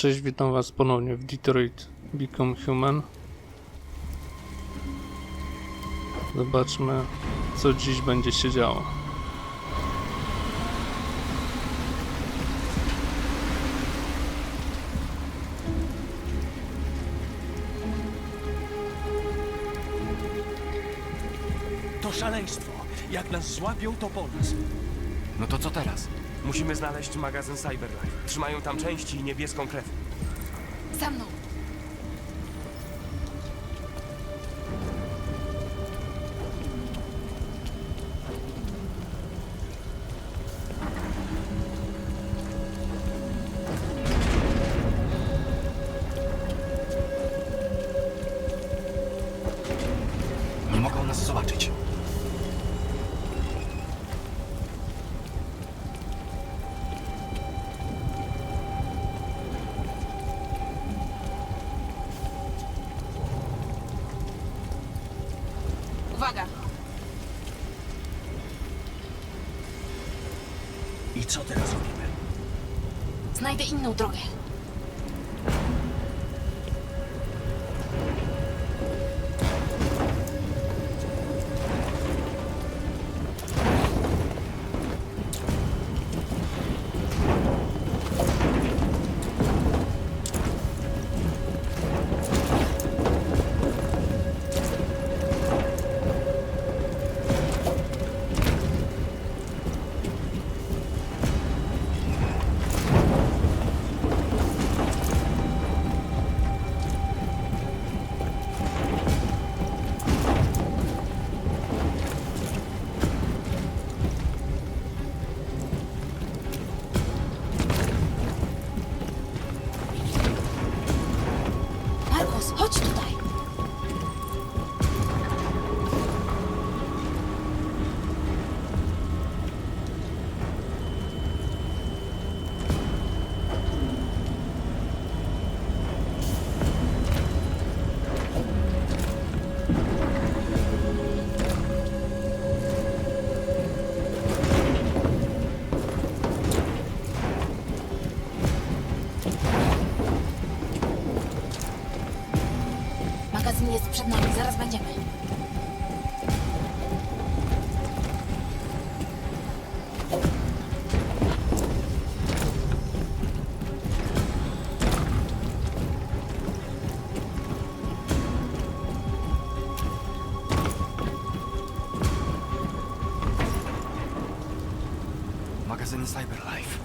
Cześć, witam was ponownie w Detroit Become Human. Zobaczmy, co dziś będzie się działo. To szaleństwo. Jak nas złapią, to po nas. No to co teraz? Musimy znaleźć magazyn Cyberlife. Trzymają tam części i niebieską krew. Za mną. Znajdę inną drogę. Jest przed nami, zaraz będziemy. Magazyn Cyberlife.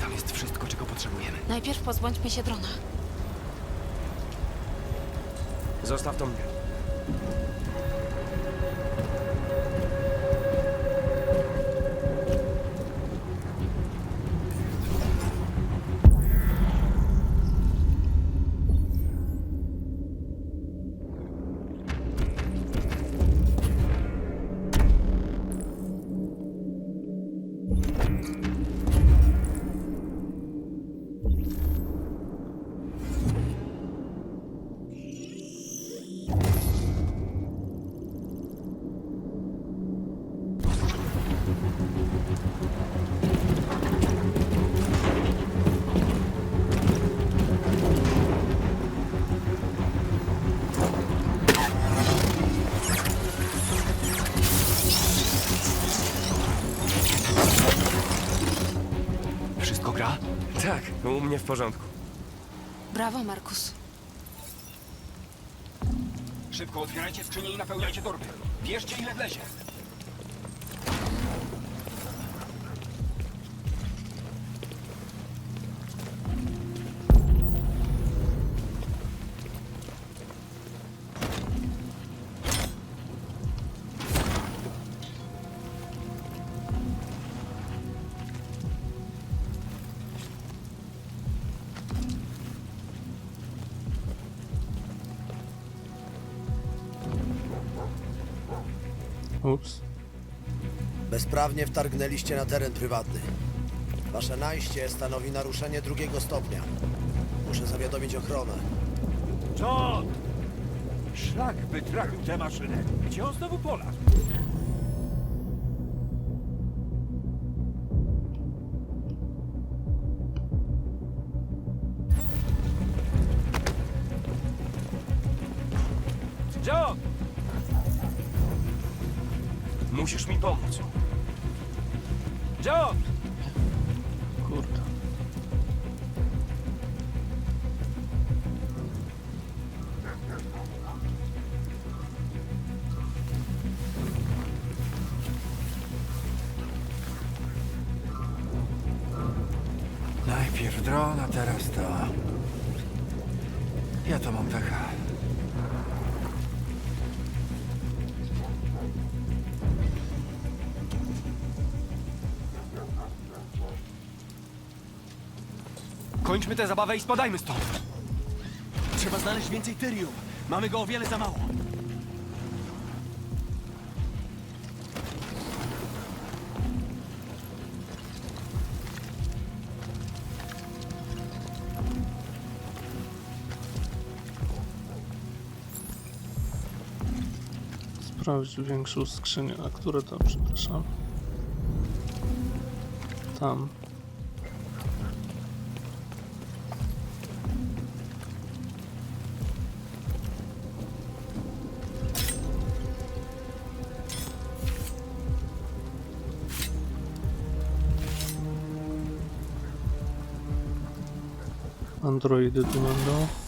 Tam jest wszystko, czego potrzebujemy. Najpierw pozbądźmy się drona. Zostaw to mnie. W porządku. Brawo, Markus. Szybko otwierajcie skrzynię i napełniajcie torby. Bierzcie ile wlezie. Ups. Bezprawnie wtargnęliście na teren prywatny. Wasze najście stanowi naruszenie drugiego stopnia. Muszę zawiadomić ochronę. John! Szlak by trafił tę maszynę. Gdzie on znowu polazł? Najpierw a teraz to. Ja to mam pecha. Kończmy tę zabawę i spadajmy stąd. Trzeba znaleźć więcej tyrium. Mamy go o wiele za mało. Sprawdź większą skrzynię. A które to, przepraszam? Tam. Androidy tu będą.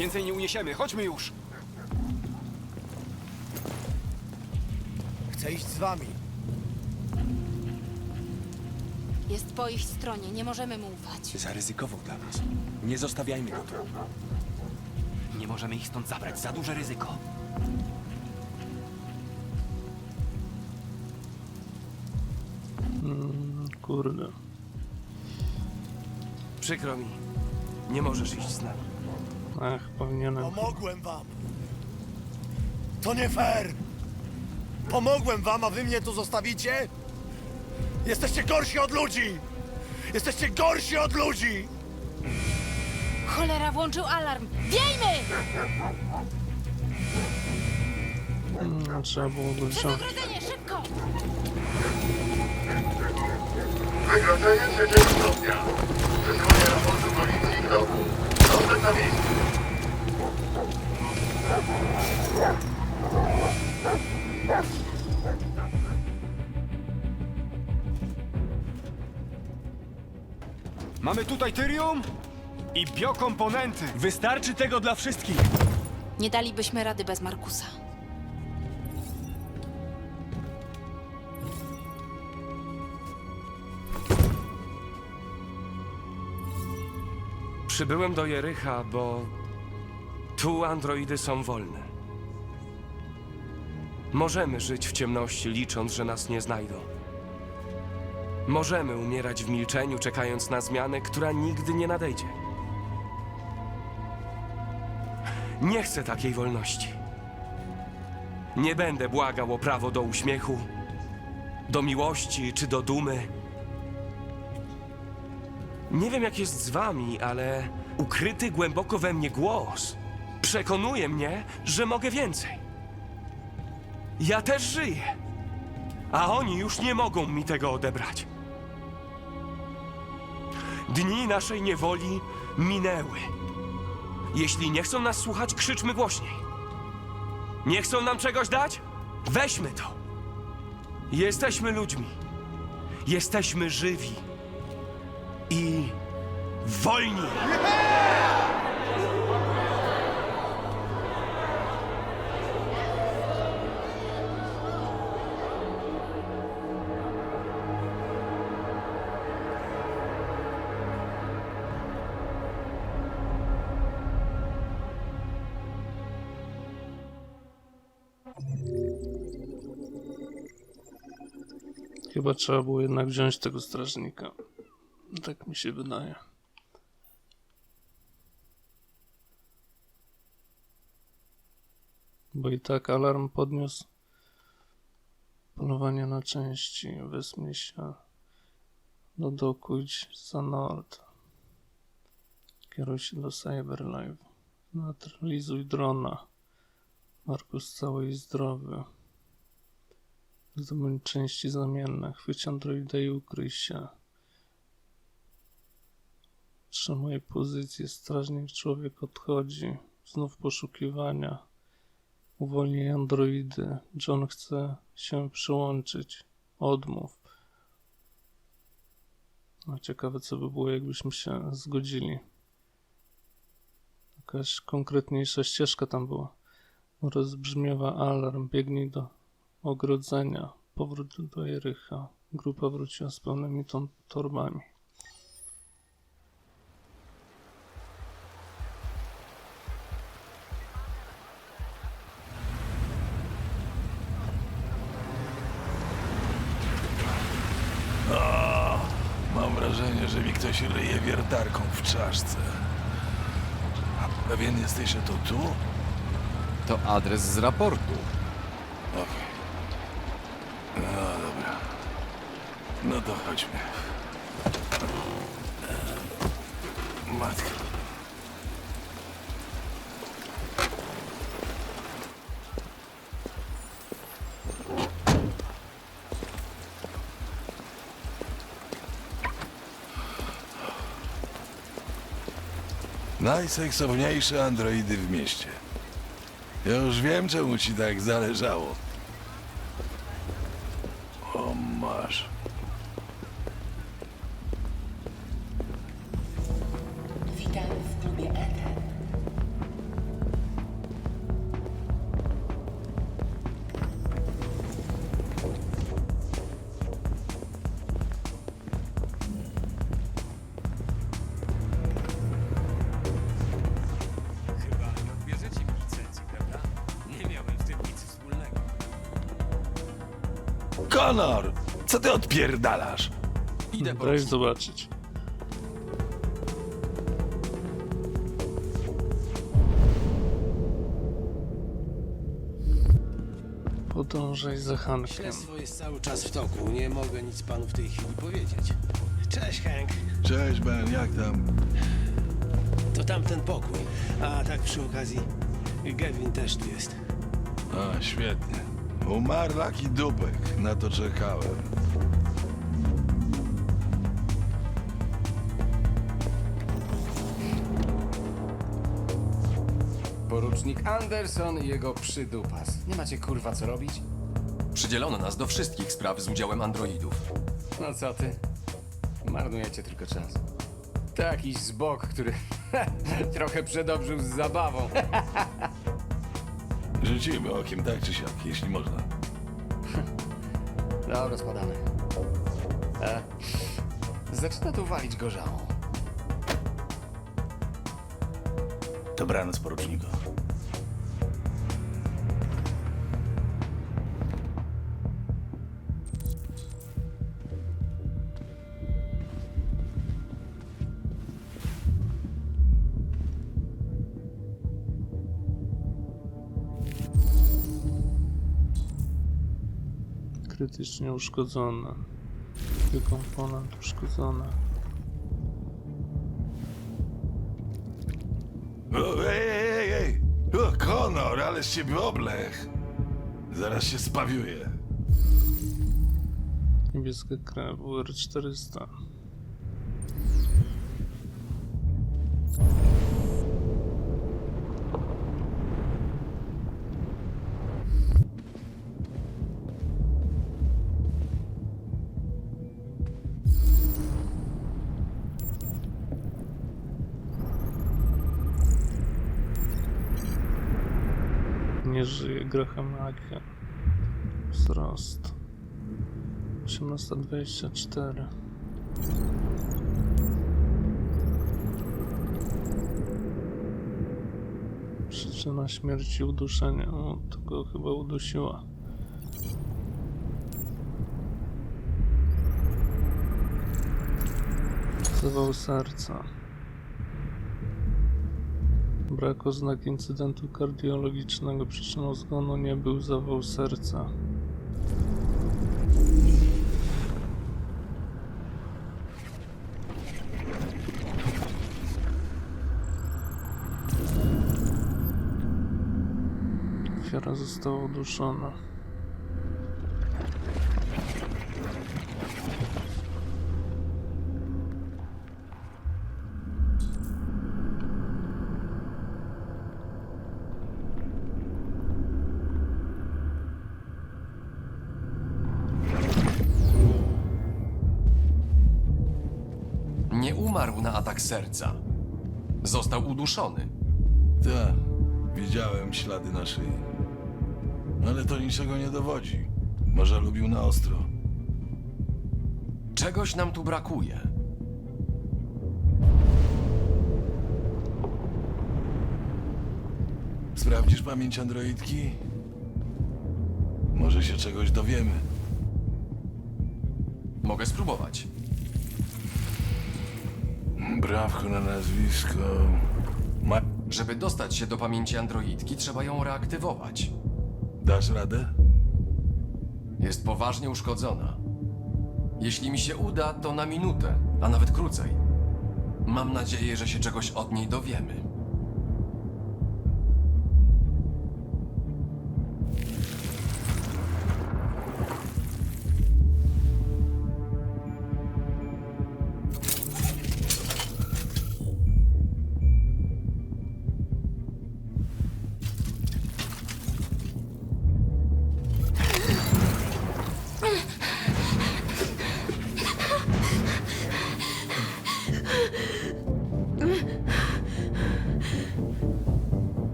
Więcej nie uniesiemy, chodźmy już. Chcę iść z wami. Jest po ich stronie, nie możemy mu ufać. Zaryzykował dla nas. Nie zostawiajmy go tu. Nie możemy ich stąd zabrać, za duże ryzyko. Mm, kurde. Przykro mi. Nie możesz iść z nami. Ach, powinienem. Pomogłem wam. To nie fair. Pomogłem wam, a wy mnie tu zostawicie? Jesteście gorsi od ludzi. Jesteście gorsi od ludzi. Cholera, włączył alarm! Wiejmy! Mm, trzeba było go wziąć. szybko! Wykroczenie trzeciego stopnia. Wysłanie raportu policji w roku. Dostęp na miejsce. Mamy tutaj tyrium i biokomponenty. Wystarczy tego dla wszystkich. Nie dalibyśmy rady bez Markusa. Przybyłem do Jericha, bo tu androidy są wolne. Możemy żyć w ciemności, licząc, że nas nie znajdą. Możemy umierać w milczeniu, czekając na zmianę, która nigdy nie nadejdzie. Nie chcę takiej wolności. Nie będę błagał o prawo do uśmiechu, do miłości czy do dumy. Nie wiem, jak jest z wami, ale ukryty głęboko we mnie głos przekonuje mnie, że mogę więcej. Ja też żyję, a oni już nie mogą mi tego odebrać. Dni naszej niewoli minęły. Jeśli nie chcą nas słuchać, krzyczmy głośniej. Nie chcą nam czegoś dać? Weźmy to. Jesteśmy ludźmi. Jesteśmy żywi i wolni! Chyba trzeba było jednak wziąć tego strażnika. Tak mi się wydaje. Bo i tak alarm podniósł polowanie na części. Wezmij się do doku, idź za nord. Kieruj się do Cyberlife. Neutralizuj drona. Markus cały i zdrowy. Zdobądź części zamienne. Chwyć androida i ukryj się. Trzymaj pozycję. Strażnik człowiek odchodzi. Znów poszukiwania. Uwolnij androidy. John chce się przyłączyć. Odmów. No, ciekawe, co by było, jakbyśmy się zgodzili. Jakaś konkretniejsza ścieżka tam była. Rozbrzmiewa alarm. Biegnij do ogrodzenia. Powrót do Jericha. Grupa wróciła z pełnymi torbami. Wrażenie, że mi ktoś ryje wiertarką w czaszce. Pewien jesteś, że to tu? To adres z raportu. Okej. No dobra. No to chodźmy. Matka. Najseksowniejsze androidy w mieście. Ja już wiem, czemu ci tak zależało. O, masz. Witam w klubie Eden. Konor! Co ty odpierdalasz? Idę po Daj zobaczyć. Podążaj za Hankiem. Śledztwo jest cały czas w toku. Nie mogę nic panu w tej chwili powiedzieć. Cześć, Hank. Cześć, Ben, jak tam? To tamten pokój. A tak przy okazji, Gavin też tu jest. A, świetnie. Umarł laki dupek, na to czekałem. Porucznik Anderson i jego przydupas. Nie macie kurwa co robić? Przydzielono nas do wszystkich spraw z udziałem androidów. No co ty? Marnujecie tylko czas. To jakiś zbok, który trochę przedobrzył z zabawą. Rzucimy okiem tak czy siak, jeśli można. Dobra, spadamy. E, zaczyna tu walić gorzałą. Dobranoc, poruczniku. Krytycznie uszkodzone. Dwie komponent uszkodzone. O, ej, ej, ej, ej! O, Konor, ale ciebie oblech! Zaraz się spawiuję. Niebieska krew, UR400. żyje Graham Agia. Wzrost. 1824. Przyczyna śmierci uduszenia. O, to go chyba udusiła. Zawał serca. Brak oznak incydentu kardiologicznego. Przyczyną zgonu nie był zawał serca. Ofiara została uduszona. Serca. Został uduszony. Tak, widziałem ślady na szyi. Ale to niczego nie dowodzi. Może lubił na ostro. Czegoś nam tu brakuje. Sprawdzisz pamięć androidki? Może się czegoś dowiemy. Mogę spróbować. Brawko na nazwisko. Ma... Żeby dostać się do pamięci androidki, trzeba ją reaktywować. Dasz radę? Jest poważnie uszkodzona. Jeśli mi się uda, to na minutę, a nawet krócej. Mam nadzieję, że się czegoś od niej dowiemy.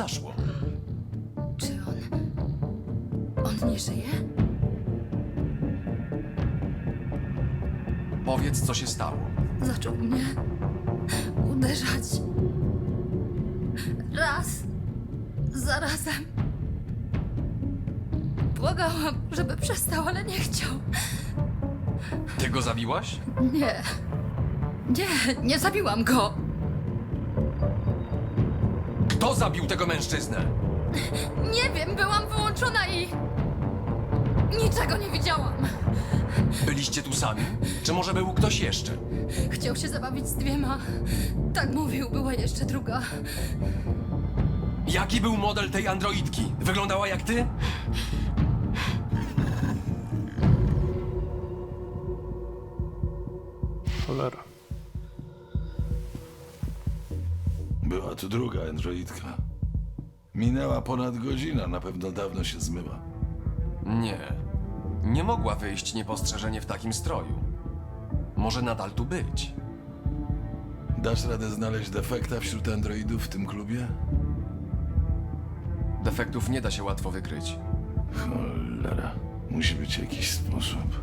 Zaszło. Czy on... On nie żyje? Powiedz, co się stało. Zaczął mnie uderzać. Raz. Za razem. Błagałam, żeby przestał, ale nie chciał. Ty go zabiłaś? Nie. Nie, nie zabiłam go. Kto zabił tego mężczyznę? Nie wiem, byłam wyłączona i... Niczego nie widziałam. Byliście tu sami? Czy może był ktoś jeszcze? Chciał się zabawić z dwiema. Tak mówił, była jeszcze druga. Jaki był model tej androidki? Wyglądała jak ty? Była tu druga androidka. Minęła ponad godzina, na pewno dawno się zmyła. Nie. Nie mogła wyjść niepostrzeżenie w takim stroju. Może nadal tu być. Dasz radę znaleźć defekta wśród androidów w tym klubie? Defektów nie da się łatwo wykryć. Cholera. Musi być jakiś sposób.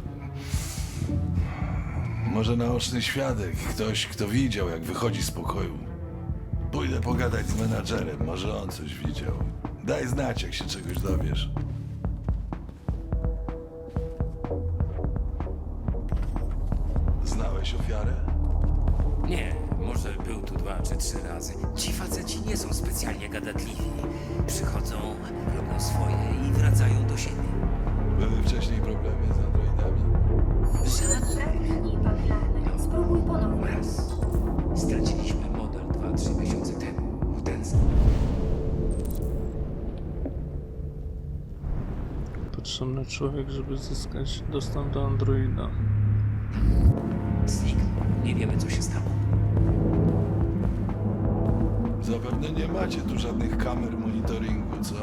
Może naoczny świadek, ktoś, kto widział, jak wychodzi z pokoju. Pójdę pogadać z menadżerem, może on coś widział. Daj znać, jak się czegoś dowiesz. Znałeś ofiarę? Nie, może był tu dwa czy trzy razy. Ci faceci nie są specjalnie gadatliwi. Przychodzą, robią swoje i wracają do siebie. Były wcześniej problemy z androidami? Żadnych. Spróbuj ponownie. Raz. Straciliśmy trzy miesiące temu. Ten z... Potrzebny człowiek, żeby zyskać dostęp do Androida. zniknął. Nie wiemy, co się stało. Zapewne nie macie tu żadnych kamer monitoringu, co?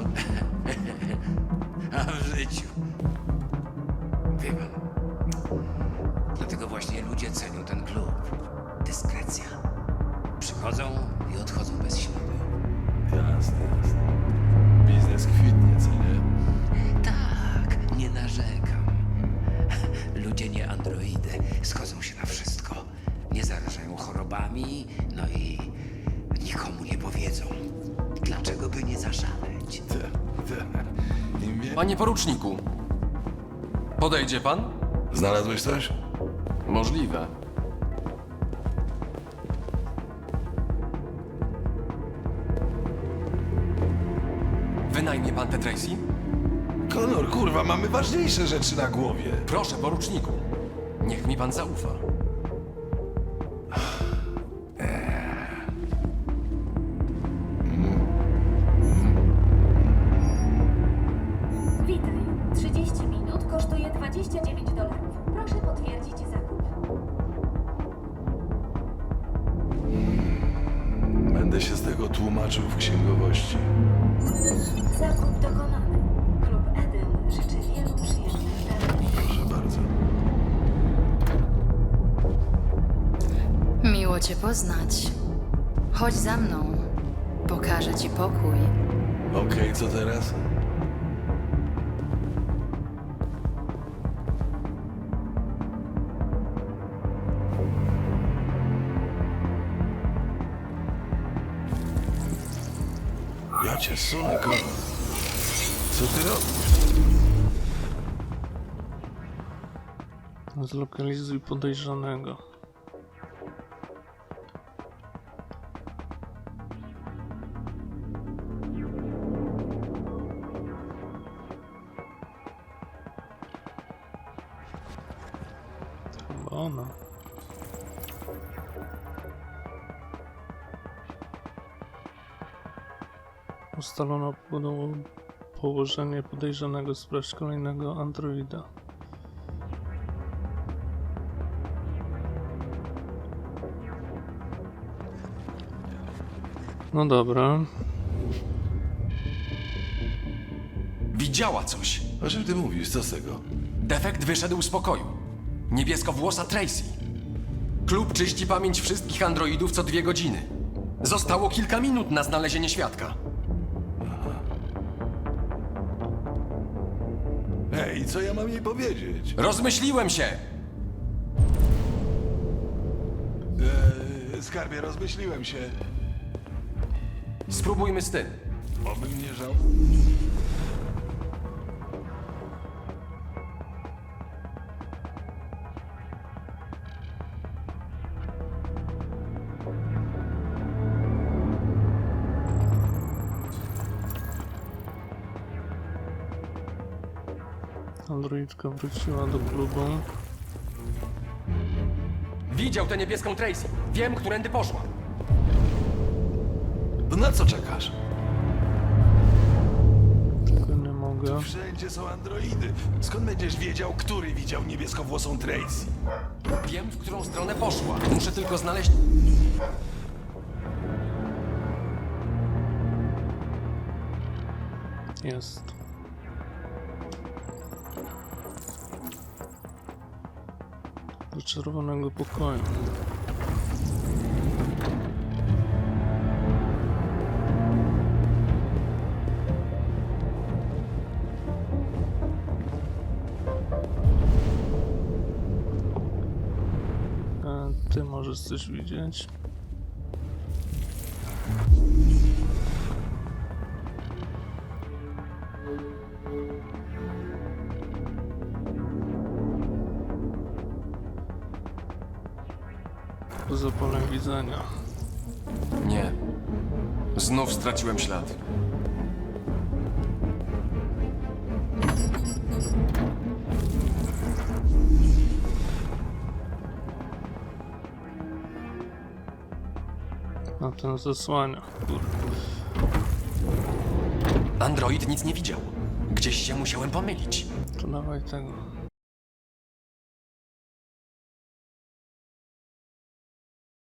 A w życiu. Panie poruczniku, podejdzie pan? Znalazłeś coś? Możliwe. Wynajmie pan te Tracy? Konor, kurwa, mamy ważniejsze rzeczy na głowie. Proszę, poruczniku. Niech mi pan zaufa. Chodź za mną. Pokażę ci pokój. Okej, co teraz? Ja cię sunę, Konor. Co ty robisz? Zlokalizuj podejrzanego. Ustalono położenie podejrzanego. Sprawdź kolejnego androida. No dobra. Widziała coś. O czym ty mówisz? Co z tego? Defekt wyszedł z pokoju. Niebieskowłosa Tracy. Klub czyści pamięć wszystkich androidów co dwie godziny. Zostało kilka minut na znalezienie świadka. Co ja mam jej powiedzieć? Rozmyśliłem się! Eee, skarbie, rozmyśliłem się. Spróbujmy z tym. Obym nie żał. Androidka wróciła do klubu. Widział tę niebieską Tracy. Wiem, którędy poszła. To na co czekasz? Tylko nie mogę. Wszędzie są androidy. Skąd będziesz wiedział, który widział niebieskowłosą Tracy? Wiem, w którą stronę poszła. Muszę tylko znaleźć... Jest. Do czerwonego pokoju. Ty możesz coś widzieć? Nie. Znów straciłem ślad. A ten zasłania. Kurde. Android nic nie widział. Gdzieś się musiałem pomylić. To dawaj tego.